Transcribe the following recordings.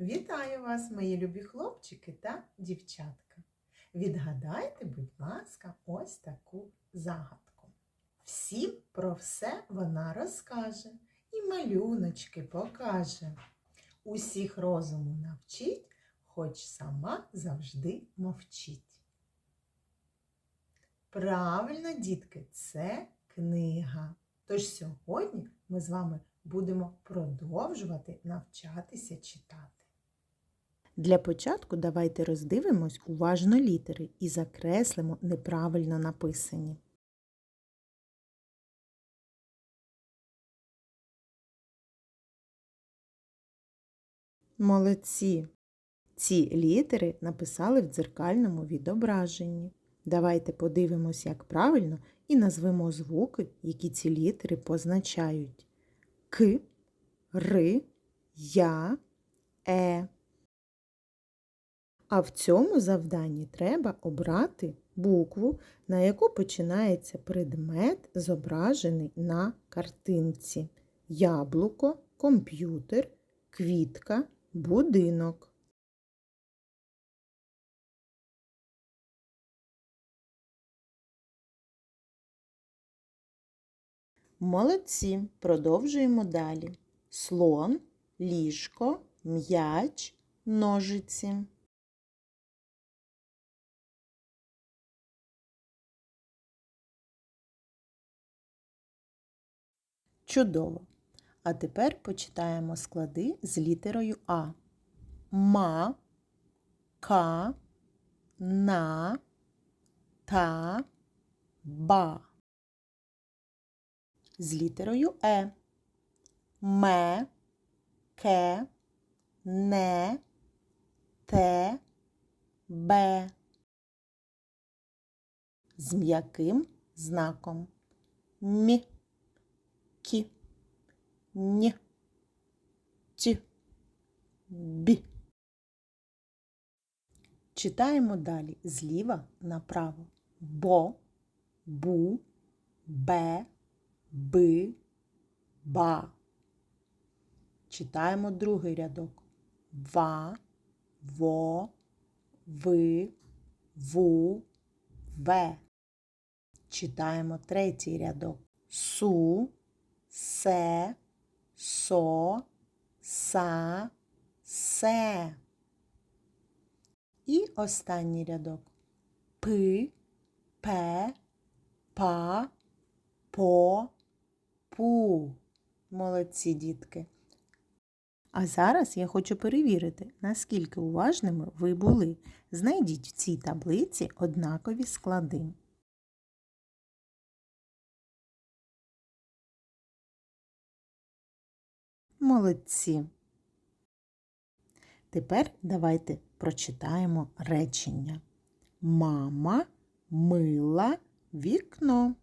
Вітаю вас, мої любі хлопчики та дівчатка. Відгадайте, будь ласка, ось таку загадку. Всім про все вона розкаже і малюночки покаже. Усіх розуму навчить, хоч сама завжди мовчить. Правильно, дітки, це книга. Тож сьогодні ми з вами будемо продовжувати навчатися читати. Для початку давайте роздивимось уважно літери і закреслимо неправильно написані. Молодці! Ці літери написали в дзеркальному відображенні. Давайте подивимось, як правильно, і назвемо звуки, які ці літери позначають. К, Р, Я, Е. А в цьому завданні треба обрати букву, на яку починається предмет, зображений на картинці. Яблуко, комп'ютер, квітка, будинок. Молодці. Продовжуємо далі. Слон, ліжко, м'яч, ножиці. Чудово. А тепер почитаємо склади з літерою А. Ма, ка, на, та, ба. З літерою Е. Ме, ке, не, те, бе. З м'яким знаком. Мі кі, ні, ті, бі. Читаємо далі зліва направо. Бо, бу, бе, би, ба. Читаємо другий рядок. Ва, во, ви, ву, ве. Читаємо третій рядок. Су, се, со, са, се. І останній рядок. Пи, пе, па, по, пу. Молодці дітки. А зараз я хочу перевірити, наскільки уважними ви були. Знайдіть в цій таблиці однакові склади. Молодці. Тепер давайте прочитаємо речення. Мама мила вікно.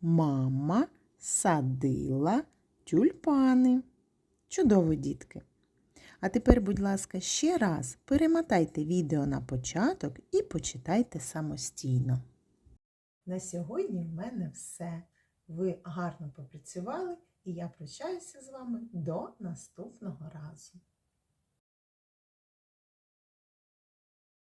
Мама садила тюльпани. Чудово, дітки! А тепер, будь ласка, ще раз перемотайте відео на початок і почитайте самостійно. На сьогодні в мене все. Ви гарно попрацювали, і я прощаюся з вами до наступного разу.